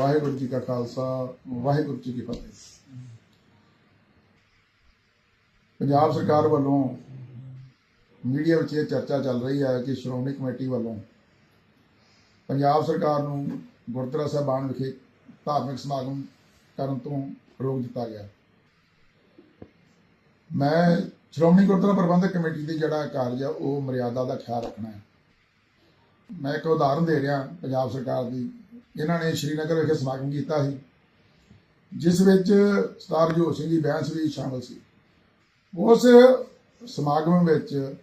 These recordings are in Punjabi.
ਵਾਹਿਗੁਰੂ ਜੀ ਕਾ ਖਾਲਸਾ, ਵਾਹਿਗੁਰੂ ਜੀ ਕੀ ਫਤਿਹ। ਪੰਜਾਬ ਸਰਕਾਰ ਵੱਲੋਂ ਮੀਡੀਆ ਵਿੱਚ ਇਹ ਚਰਚਾ ਚੱਲ ਰਹੀ ਹੈ ਕਿ ਸ਼੍ਰੋਮਣੀ ਕਮੇਟੀ ਵੱਲੋਂ ਪੰਜਾਬ ਸਰਕਾਰ ਨੂੰ ਗੁਰਦੁਆਰਾ ਸਾਹਿਬਾਨ ਵਿਖੇ ਧਾਰਮਿਕ ਸਮਾਗਮ ਕਰਨ ਤੋਂ ਰੋਕ ਦਿੱਤਾ ਗਿਆ। ਮੈਂ ਸ਼੍ਰੋਮਣੀ ਗੁਰਦੁਆਰਾ ਪ੍ਰਬੰਧਕ ਕਮੇਟੀ ਦੀ ਜਿਹੜਾ ਕਾਰਜ ਹੈ, ਉਹ ਮਰਿਆਦਾ ਦਾ ਖਿਆਲ ਰੱਖਣਾ ਹੈ। ਮੈਂ ਇੱਕ ਉਦਾਹਰਨ ਦੇ ਰਿਹਾ, ਪੰਜਾਬ ਸਰਕਾਰ ਦੀ ਜਿਨ੍ਹਾਂ ਨੇ ਸ਼੍ਰੀਨਗਰ ਵਿਖੇ ਸਮਾਗਮ ਕੀਤਾ ਸੀ, ਜਿਸ ਵਿੱਚ ਸਰਦਾਰ ਜੋਤ ਸਿੰਘ ਜੀ ਬੈਂਸ ਵੀ ਸ਼ਾਮਲ ਸੀ। ਉਸ ਸਮਾਗਮ ਵਿੱਚ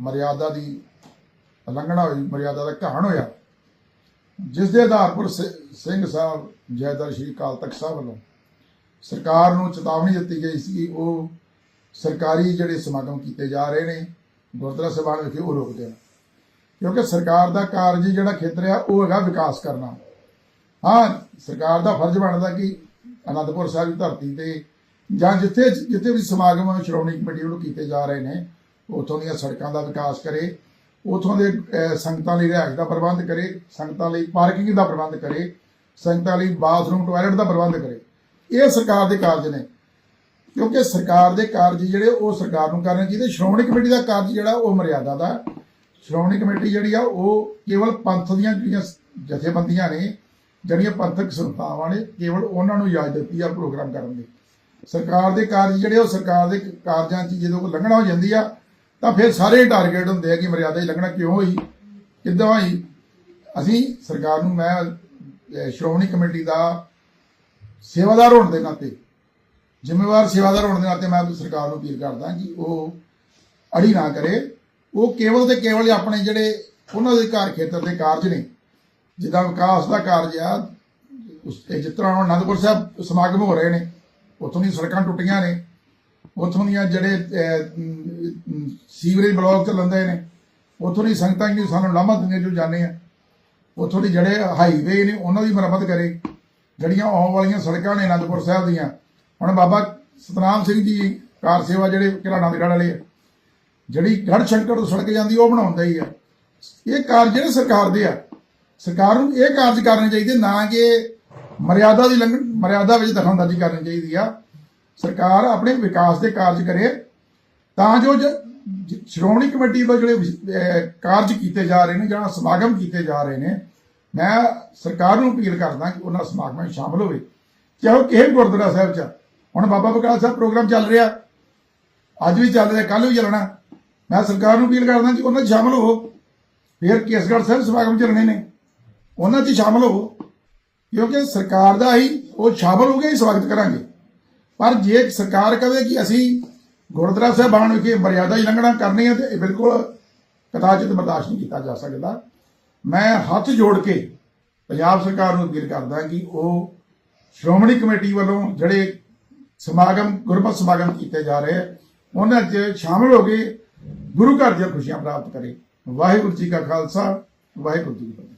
ਮਰਿਆਦਾ ਦੀ ਉਲੰਘਣਾ ਹੋਈ, ਮਰਿਆਦਾ ਦਾ ਘਾਣ ਹੋਇਆ। ਜਿਸ ਦੇ ਆਧਾਰ ਪਰ ਸਿ- ਸਿੰਘ ਸਾਹਿਬ ਜੈਦਰ ਸ਼੍ਰੀ ਅਕਾਲ ਤਖਤ ਸਾਹਿਬ ਵੱਲੋਂ ਸਰਕਾਰ ਨੂੰ ਚੇਤਾਵਨੀ ਦਿੱਤੀ ਗਈ ਸੀ ਕਿ ਉਹ ਸਰਕਾਰੀ ਜਿਹੜੇ ਸਮਾਗਮ ਕੀਤੇ ਜਾ ਰਹੇ ਨੇ, ਗੁਰਦੁਆਰਾ ਸਾਹਿਬਾਨ ਵਿਖੇ ਉਹ ਰੋਕ ਦੇਣ ਕਿਉਂਕਿ ਸਰਕਾਰ ਦਾ ਕਾਰਜ ਜਿਹੜਾ ਖੇਤਰ ਆ, ਉਹ ਹੈਗਾ ਵਿਕਾਸ ਕਰਨਾ। ਹਾਂ, ਸਰਕਾਰ ਦਾ ਫਰਜ਼ ਬਣਦਾ ਕਿ ਅਨੰਦਪੁਰ ਸਾਹਿਬ ਦੀ ਧਰਤੀ ਤੇ ਜਾਂ ਜਿੱਥੇ ਜਿੱਥੇ ਵੀ ਸਮਾਗਮ ਸ਼੍ਰੋਮਣੀ ਕਮੇਟੀ ਵੱਲੋਂ ਕੀਤੇ ਜਾ ਰਹੇ ਨੇ, ਉਥੋਂ ਦੀਆਂ ਸੜਕਾਂ ਦਾ ਵਿਕਾਸ ਕਰੇ, ਉਥੋਂ ਦੇ ਸੰਗਤਾਂ ਲਈ ਰਿਹਾਇਸ਼ ਦਾ ਪ੍ਰਬੰਧ ਕਰੇ, ਸੰਗਤਾਂ ਲਈ ਪਾਰਕਿੰਗ ਦਾ ਪ੍ਰਬੰਧ ਕਰੇ, ਸੰਗਤਾਂ ਲਈ ਬਾਥਰੂਮ, ਟਾਇਲਟ ਦਾ ਪ੍ਰਬੰਧ ਕਰੇ। ਇਹ ਸਰਕਾਰ ਦੇ ਕਾਰਜ ਨੇ। ਕਿਉਂਕਿ ਸਰਕਾਰ ਦੇ ਕਾਰਜ ਜਿਹੜੇ ਉਹ ਸਰਕਾਰ ਨੂੰ ਕਰਨੇ ਚਾਹੀਦੇ, ਸ਼੍ਰੋਮਣੀ ਕਮੇਟੀ ਦਾ ਕਾਰਜ ਜਿਹੜਾ ਉਹ ਮਰਿਆਦਾ ਦਾ ਸ਼੍ਰੋਮਣੀ ਕਮੇਟੀ ਜਿਹੜੀ ਆ, ਉਹ ਕੇਵਲ ਪੰਥ ਦੀਆਂ ਜਿਹੜੀਆਂ ਜਥੇਬੰਦੀਆਂ ਨੇ, ਜਿਹੜੀਆਂ ਪੰਥਕ ਸੰਸਥਾਵਾਂ ਨੇ ਕੇਵਲ ਉਹਨਾਂ ਨੂੰ ਇਜਾਜ਼ਤ ਦਿੱਤੀ ਆ ਪ੍ਰੋਗਰਾਮ ਕਰਨ ਦੀ। ਸਰਕਾਰ ਦੇ ਕਾਰਜ ਜਿਹੜੇ ਉਹ ਸਰਕਾਰ ਦੇ ਕਾਰਜਾਂ 'ਚ ਜਦੋਂ ਕੋਈ ਲੰਘਣਾ ਹੋ ਜਾਂਦੀ ਆ, ਤਾਂ ਫਿਰ ਸਾਰੇ ਟਾਰਗੇਟ ਹੁੰਦੇ ਆ ਕਿ ਮਰਿਆਦਾ ਦੀ ਲੰਘਣਾ ਕਿਉਂ ਹੋਈ, ਕਿੱਦਾਂ ਹੋਈ। ਅਸੀਂ ਸਰਕਾਰ ਨੂੰ, ਮੈਂ ਸ਼੍ਰੋਮਣੀ ਕਮੇਟੀ ਦਾ ਸੇਵਾਦਾਰ ਹੋਣ ਦੇ ਨਾਤੇ, ਜ਼ਿੰਮੇਵਾਰ ਸੇਵਾਦਾਰ ਹੋਣ ਦੇ ਨਾਤੇ ਮੈਂ ਸਰਕਾਰ ਨੂੰ ਅਪੀਲ ਕਰਦਾ ਕਿ ਉਹ ਅੜੀ ਨਾ ਕਰੇ। ਉਹ ਕੇਵਲ ਤੇ ਕੇਵਲ ਆਪਣੇ ਜਿਹੜੇ ਉਹਨਾਂ ਦੇ ਘਰ ਖੇਤਰ ਦੇ ਕਾਰਜ ਨੇ ਜਿੱਦਾਂ ਵਿਕਾਸ ਦਾ ਕਾਰਜ ਆ ਉਸ ਤੇ ਜਿਸ ਤਰ੍ਹਾਂ ਹੁਣ ਅਨੰਦਪੁਰ ਸਾਹਿਬ ਸਮਾਗਮ ਹੋ ਰਹੇ ਨੇ ਉੱਥੋਂ ਦੀਆਂ ਸੜਕਾਂ ਟੁੱਟੀਆਂ ਨੇ ਉੱਥੋਂ ਦੀਆਂ ਜਿਹੜੇ ਅਹ, ਅਮ, ਅਮ, ਸੀਵਰੇਜ ਬਲਾਕ ਚੱਲਦੇ ਨੇ ਉੱਥੋਂ ਦੀ ਸੰਗਤਾਂ ਜਿਹੜੀ ਸਾਨੂੰ ਲਾਮਾ ਦਿੰਦੇ ਜੋ ਜਾਂਦੇ ਆ ਉੱਥੋਂ ਦੇ ਜਿਹੜੇ ਹਾਈਵੇ ਨੇ ਉਹਨਾਂ ਦੀ ਮੁਰੰਮਤ ਕਰੇ ਜਿਹੜੀਆਂ ਆਉਣ ਵਾਲੀਆਂ ਸੜਕਾਂ ਨੇ ਅਨੰਦਪੁਰ ਸਾਹਿਬ ਦੀਆਂ ਹੁਣ ਬਾਬਾ ਸਤਨਾਮ ਸਿੰਘ ਜੀ ਕਾਰ ਸੇਵਾ ਜਿਹੜੇ ਘਰਾਣਾ ਦੇ ਵਾਲੇ ਆ ਜਿਹੜੀ ਗੜ ਸ਼ੰਕਰ ਤੋਂ ਸੜਕ ਜਾਂਦੀ, ਉਹ ਬਣਾਉਂਦਾ ਹੀ ਆ। ਇਹ ਕਾਰਜ ਜਿਹੜੇ ਸਰਕਾਰ ਦੇ ਆ। ਸਰਕਾਰ ਨੂੰ ਇਹ ਕਾਰਜ ਕਰਨੇ ਚਾਹੀਦੇ, ਨਾ ਕਿ ਮਰਿਆਦਾ ਦੀ ਲੰਘ ਮਰਿਆਦਾ ਵਿੱਚ ਦਖਲਅੰਦਾਜ਼ੀ ਕਰਨੀ ਚਾਹੀਦੀ ਆ। ਸਰਕਾਰ ਆਪਣੇ ਵਿਕਾਸ ਦੇ ਕਾਰਜ ਕਰੇ, ਤਾਂ ਜੋ ਜ- ਸ਼੍ਰੋਮਣੀ ਕਮੇਟੀ ਵੱਲੋਂ ਜਿਹੜੇ ਕਾਰਜ ਕੀਤੇ ਜਾ ਰਹੇ ਨੇ, ਜਾਂ ਸਮਾਗਮ ਕੀਤੇ ਜਾ ਰਹੇ ਨੇ, ਮੈਂ ਸਰਕਾਰ ਨੂੰ ਅਪੀਲ ਕਰਦਾ ਕਿ ਉਹਨਾਂ ਸਮਾਗਮਾਂ ਵਿੱਚ ਸ਼ਾਮਲ ਹੋਵੇ। ਚਾਹੇ ਉਹ ਕਿਸੇ ਗੁਰਦੁਆਰਾ ਸਾਹਿਬ ਚ ਹੁਣ ਬਾਬਾ ਬਕਾਲ ਸਾਹਿਬ ਪ੍ਰੋਗਰਾਮ ਚੱਲ ਰਿਹਾ। ਅੱਜ ਵੀ ਚੱਲ ਰਿਹਾ ਕੱਲ ਵੀ ਚੱਲਣਾ। ਮੈਂ ਸਰਕਾਰ ਨੂੰ ਅਪੀਲ ਕਰਦਾ ਕਿ ਉਹਨਾਂ 'ਚ ਸ਼ਾਮਲ ਹੋਵੋ। ਫਿਰ ਕੇਸਗੜ੍ਹ ਸਾਹਿਬ ਸਮਾਗਮ ਚੱਲਣੇ ਨੇ। ਉਹਨਾਂ 'ਚ ਸ਼ਾਮਲ ਹੋਵੋ। ਕਿਉਂਕਿ ਸਰਕਾਰ ਦਾ ਹੀ ਉਹ ਸ਼ਾਮਲ ਹੋ ਕੇ ਹੀ ਸਵਾਗਤ ਕਰਾਂਗੇ। ਪਰ ਜੇ ਸਰਕਾਰ ਕਵੇ ਕਿ ਅਸੀਂ ਗੁਰਦੁਆਰਾ ਸਾਹਿਬਾਨ ਵਿਖੇ ਮਰਿਆਦਾ ਹੀ ਲੰਘਣਾ ਕਰਨੀ ਹੈ ਤੇ ਇਹ ਬਿਲਕੁਲ ਕਦਾਚਿਤ ਬਰਦਾਸ਼ਤ ਨਹੀਂ ਕੀਤਾ ਜਾ ਸਕਦਾ। ਮੈਂ ਹੱਥ ਜੋੜ ਕੇ ਪੰਜਾਬ ਸਰਕਾਰ ਨੂੰ ਅਪੀਲ ਕਰਦਾ ਕਿ ਉਹ ਸ਼੍ਰੋਮਣੀ ਕਮੇਟੀ ਵੱਲੋਂ ਜਿਹੜੇ ਸਮਾਗਮ ਗੁਰਮਤਿ ਸਮਾਗਮ ਕੀਤੇ ਜਾ ਰਹੇ ਆ, ਉਹਨਾਂ 'ਚ ਸ਼ਾਮਲ ਹੋ ਕੇ ਗੁਰੂ ਘਰ ਦੀਆਂ ਖੁਸ਼ੀਆਂ ਪ੍ਰਾਪਤ ਕਰੇ। ਵਾਹਿਗੁਰੂ ਜੀ ਕਾ ਖਾਲਸਾ ਵਾਹਿਗੁਰੂ ਜੀ ਕੀ ਫਤਿਹ।